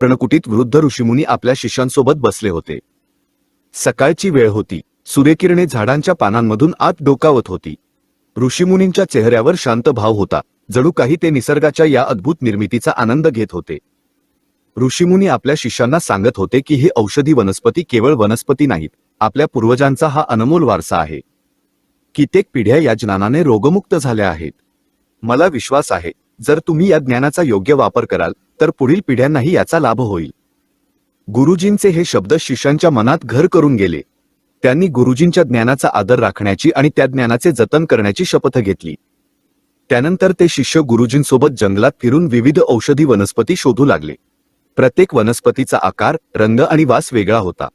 प्रणकुटीत वृद्ध ऋषीमुनी आपल्या शिष्यांसोबत बसले होते. सकाळची वेळ होती. सूर्यकिरणे झाडांच्या पानांमधून आत डोकावत होती. ऋषीमुनींच्या चेहऱ्यावर शांत भाव होता. जणू काही ते निसर्गाच्या या अद्भुत निर्मितीचा आनंद घेत होते. ऋषीमुनी आपल्या शिष्यांना सांगत होते की ही औषधी वनस्पती केवळ वनस्पती नाहीत आपल्या पूर्वजांचा हा अनमोल वारसा आहे. कित्येक पिढ्या या ज्ञानाने रोगमुक्त झाल्या आहेत. मला विश्वास आहे जर तुम्ही या ज्ञानाचा योग्य वापर कराल तर पुढील पिढ्यांनाही याचा लाभ होईल. गुरुजींचे हे शब्द शिष्यांच्या मनात घर करून गेले. त्यांनी गुरुजींच्या ज्ञानाचा आदर राखण्याची आणि त्या ज्ञानाचे जतन करण्याची शपथ घेतली. त्यानंतर ते शिष्य गुरुजींसोबत जंगलात फिरून विविध औषधी वनस्पती शोधू लागले. प्रत्येक वनस्पतीचा आकार रंग आणि वास वेगळा होता.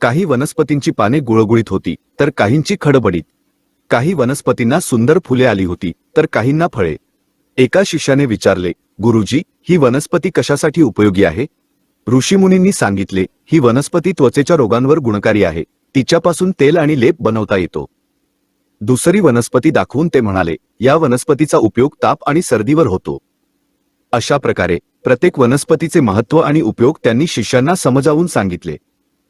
काही वनस्पतींची पाने गुळगुळीत होती तर काहींची खडबडीत. काही वनस्पतींना सुंदर फुले आली होती तर काहींना फळे. एका शिष्याने विचारले गुरुजी ही वनस्पती कशासाठी उपयोगी आहे? ऋषीमुनींनी सांगितले ही वनस्पती त्वचेच्या रोगांवर गुणकारी आहे. तिच्यापासून तेल आणि लेप बनवता येतो. दुसरी वनस्पती दाखवून ते म्हणाले या वनस्पतीचा उपयोग ताप आणि सर्दीवर होतो. अशा प्रकारे प्रत्येक वनस्पतीचे महत्त्व आणि उपयोग त्यांनी शिष्यांना समजावून सांगितले.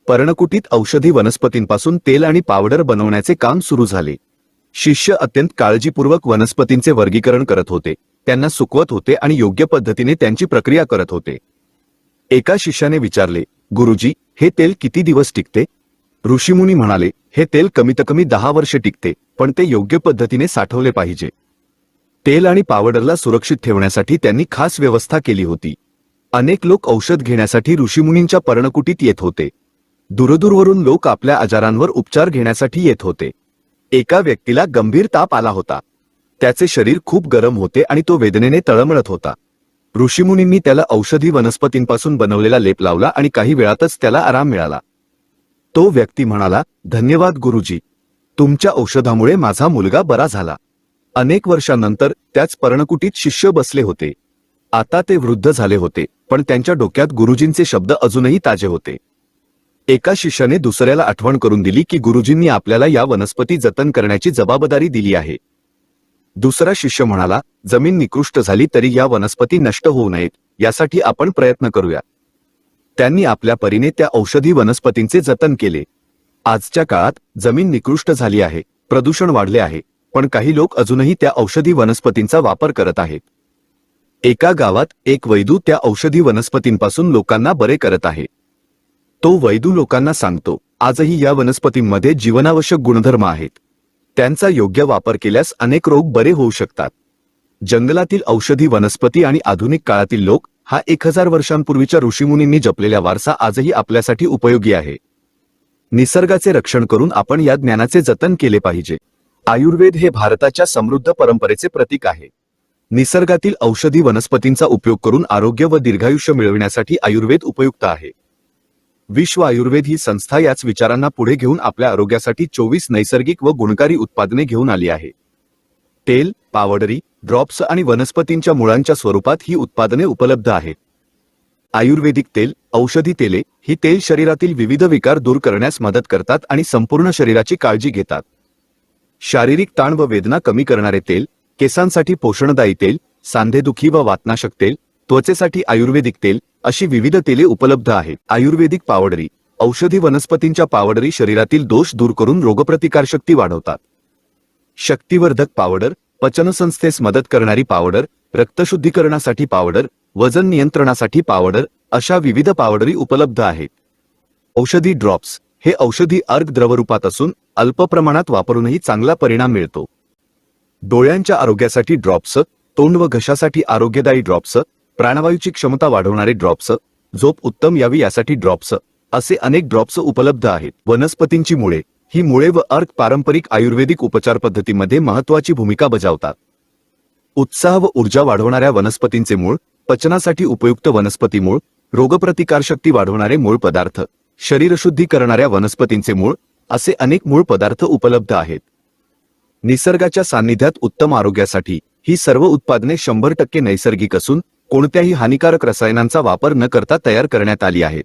पर्णकुटीत औषधी वनस्पतींपासून तेल आणि पावडर बनवण्याचे काम सुरू झाले. शिष्य अत्यंत काळजीपूर्वक वनस्पतींचे वर्गीकरण करत होते. त्यांना सुकवत होते आणि योग्य पद्धतीने त्यांची प्रक्रिया करत होते. एका शिष्याने विचारले गुरुजी हे तेल किती दिवस टिकते? ऋषीमुनी म्हणाले हे तेल कमीत कमी दहा वर्षे टिकते पण ते योग्य पद्धतीने साठवले पाहिजे. तेल आणि पावडरला सुरक्षित ठेवण्यासाठी त्यांनी खास व्यवस्था केली होती. अनेक लोक औषध घेण्यासाठी ऋषीमुनींच्या पर्णकुटीत येत होते. दूरदूरवरून लोक आपल्या आजारांवर उपचार घेण्यासाठी येत होते. एका व्यक्तीला गंभीर ताप आला होता. त्याचे शरीर खूप गरम होते आणि तो वेदनेने तळमळत होता. ऋषीमुनींनी त्याला औषधी वनस्पतींपासून बनवलेला लेप लावला आणि काही वेळातच त्याला आराम मिळाला. तो व्यक्ती म्हणाला धन्यवाद गुरुजी. तुमच्या औषधामुळे माझा मुलगा बरा झाला. अनेक वर्षांनंतर त्याच पर्णकुटीत शिष्य बसले होते. आता ते वृद्ध झाले होते पण त्यांच्या डोक्यात गुरुजींचे शब्द अजूनही ताजे होते. एका शिष्याने दुसऱ्याला आठवण करून दिली की गुरुजींनी आपल्याला या वनस्पती जतन करण्याची जबाबदारी दिली आहे. दुसरा शिष्य म्हणाला जमीन निकृष्ट झाली तरी या वनस्पती नष्ट होऊ नयेत यासाठी आपण प्रयत्न करूया. त्यांनी आपल्या परीने त्या औषधी वनस्पतींचे जतन केले. आजच्या काळात जमीन निकृष्ट झाली आहे प्रदूषण वाढले आहे पण काही लोक अजूनही त्या औषधी वनस्पतींचा वापर करत आहेत. एका गावात एक वैदू त्या औषधी वनस्पतींपासून लोकांना बरे करत आहे. तो वैदू लोकांना सांगतो आजही या वनस्पतींमध्ये जीवनावश्यक गुणधर्म आहेत. त्यांचा योग्य वापर केल्यास अनेक रोग बरे होऊ शकतात. जंगलातील औषधी वनस्पती आणि आधुनिक काळातील लोक हा एक हजार वर्षांपूर्वीच्या ऋषीमुनींनी जपलेला वारसा आजही आपल्यासाठी उपयोगी आहे. निसर्गाचे रक्षण करून आपण या ज्ञानाचे जतन केले पाहिजे. आयुर्वेद हे भारताच्या समृद्ध परंपरेचे प्रतीक आहे. निसर्गातील औषधी वनस्पतींचा उपयोग करून आरोग्य व दीर्घायुष्य मिळविण्यासाठी आयुर्वेद उपयुक्त आहे. विश्व आयुर्वेद ही संस्था याच विचारांना पुढे घेऊन आपल्या आरोग्यासाठी चोवीस नैसर्गिक व गुणकारी उत्पादने घेऊन आली आहे. तेल पावडरी ड्रॉप्स आणि वनस्पतींच्या मुळांच्या स्वरूपात ही उत्पादने उपलब्ध आहेत. आयुर्वेदिक तेल औषधी तेले ही तेल शरीरातील विविध विकार दूर करण्यास मदत करतात आणि संपूर्ण शरीराची काळजी घेतात. शारीरिक ताण व वेदना कमी करणारे तेल केसांसाठी पोषणदायी तेल सांधेदुखी व वातनाशक तेल त्वचेसाठी आयुर्वेदिक तेल अशी विविध तेले उपलब्ध आहेत. आयुर्वेदिक पावडरी औषधी वनस्पतींच्या पावडरी शरीरातील दोष दूर करून रोगप्रतिकारशक्ती वाढवतात. शक्तिवर्धक पावडर पचनसंस्थेस मदत करणारी पावडर रक्तशुद्धीकरणासाठी पावडर वजन नियंत्रणासाठी पावडर अशा विविध पावडरी उपलब्ध आहेत. औषधी ड्रॉप्स हे औषधी अर्ग द्रवरूपात असून अल्प प्रमाणात वापरूनही चांगला परिणाम मिळतो. डोळ्यांच्या आरोग्यासाठी ड्रॉप्स तोंड व घशासाठी आरोग्यदायी ड्रॉप्स प्राणवायूची क्षमता वाढवणारे ड्रॉप्स झोप उत्तम यावी यासाठी ड्रॉप्स असे अनेक ड्रॉप्स उपलब्ध आहेत. वनस्पतींची मुळे ही मुळे व अर्क पारंपरिक आयुर्वेदिक उपचार पद्धतीमध्ये महत्वाची भूमिका बजावतात. उत्साह व ऊर्जा वाढवणाऱ्या वनस्पतींचे मूळ पचनासाठी उपयुक्त वनस्पती मूळ रोगप्रतिकारशक्ती वाढवणारे मूळ पदार्थ शरीरशुद्धी करणाऱ्या वनस्पतींचे मूळ असे अनेक मूळ पदार्थ उपलब्ध आहेत. निसर्गाच्या सान्निध्यात उत्तम आरोग्यासाठी ही सर्व उत्पादने शंभर टक्के नैसर्गिक असून कोणत्याही हानिकारक रसायनांचा वापर न करता तयार करण्यात आली आहेत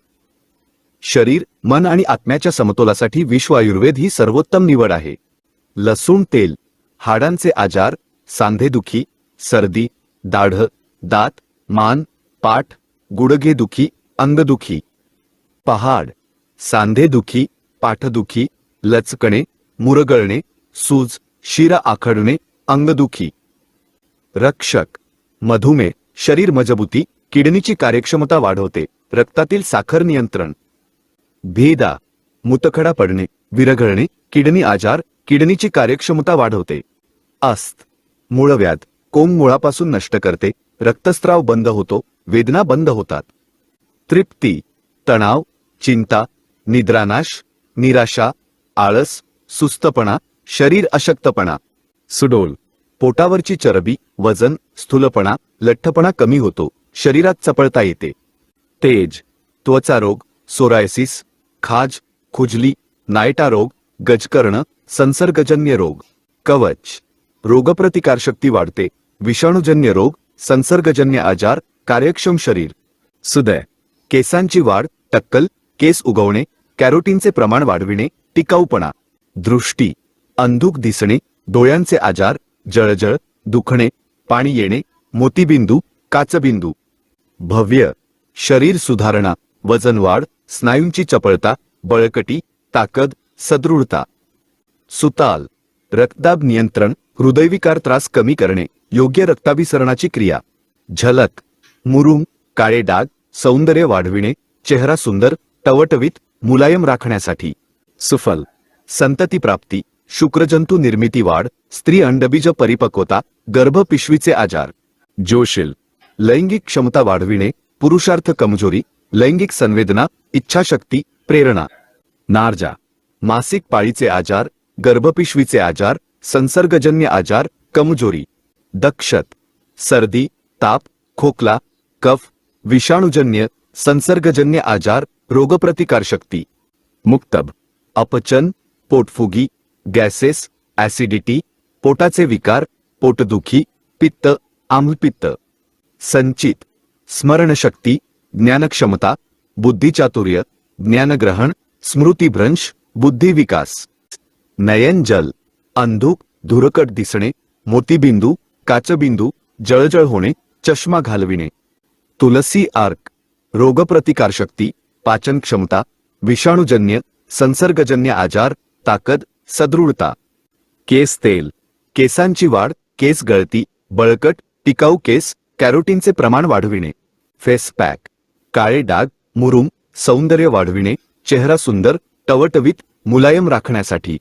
शरीर मन आणि आत्म्याच्या समतोलासाठी विश्व आयुर्वेद ही सर्वोत्तम निवड आहे. लसूण तेल हाडांचे आजार सांधेदुखी सर्दी दाढ दात मान पाठ गुडघेदुखी अंगदुखी पहाड सांधेदुखी पाठदुखी लचकणे मुरगळणे सूज शिरा आखडणे अंगदुखी. रक्षक मधुमेह शरीर मजबूती किडनीची कार्यक्षमता वाढवते रक्तातील साखर नियंत्रण. भेदा मुतखडा पडणे विरघळणे किडनी आजार किडनीची कार्यक्षमता वाढवते. अस्त मूळव्याध कोंब मुळापासून नष्ट करते रक्तस्त्राव बंद होतो वेदना बंद होतात. तृप्ती तणाव चिंता निद्रानाश निराशा आळस सुस्तपणा शरीर अशक्तपणा. सुडोल पोटावरची चरबी वजन स्थूलपणा लठ्ठपणा कमी होतो. शरीरात चपळता येते. तेज त्वचा रोग सोरायसिस खाज खुजली नायटा रोग गजकर्ण संसर्गजन्य रोग. कवच रोगप्रतिकारशक्ती वाढते. विषाणूजन्य रोग संसर्गजन्य आजार कार्यक्षम शरीर. सुदय केसांची वाढ टक्कल केस उगवणे कॅरोटीनचे प्रमाण वाढविणे टिकाऊपणा. दृष्टी अंधुक दिसणे डोळ्यांचे आजार जळजळ दुखणे पाणी येणे मोतीबिंदू काचबिंदू. भव्य. शरीर सुधारणा वजन वाढ स्नायूंची चपळता बळकटी ताकद सदृढता. सुताल. रक्तदाब नियंत्रण हृदयविकार त्रास कमी करणे योग्य रक्ताभिसरणाची क्रिया. झलक. मुरुम काळे डाग सौंदर्य वाढविणे चेहरा सुंदर टवटवीत मुलायम राखण्यासाठी. सुफल. संतती प्राप्ती. शुक्रजंतू निर्मिती वाढ, स्त्री अंडबीज परिपक्वता गर्भपिशवीचे आजार. जोशील. लैंगिक क्षमता वाढविणे, पुरुषार्थ कमज़ोरी, लैंगिक संवेदना, इच्छाशक्ती, प्रेरणा. नार्जा. मासिक पाळीचे आजार गर्भपिशवीचे आजार, संसर्गजन्य आजार, कमज़ोरी. दक्षत. सर्दी, ताप, खोकला, कफ, विषाणूजन्य, संसर्गजन्य आजार, रोगप्रतिकारशक्ती. मुक्तब. अपचन, पोटफुगी गॅसेस ॲसिडिटी पोटाचे विकार पोटदुखी पित्त आम्लपित्त. संचित स्मरणशक्ती ज्ञानक्षमता बुद्धिचातुर्य ज्ञानग्रहण स्मृतिभ्रंश बुद्धिविकास. नयनजल अंधुक धुरकट दिसणे मोतीबिंदू काचबिंदू जळजळ होणे चष्मा घालविणे. तुलसी आर्क रोगप्रतिकारशक्ती पाचन क्षमता विषाणूजन्य संसर्गजन्य आजार ताकद सदृढता. केस तेल. केसांची वाढ केस गळती बळकट टिकाऊ केस कॅरोटीनचे प्रमाण वाढविणे. Face pack. काळे डाग मुरुम सौंदर्य वाढविणे चेहरा सुंदर टवटवीत मुलायम राखण्यासाठी.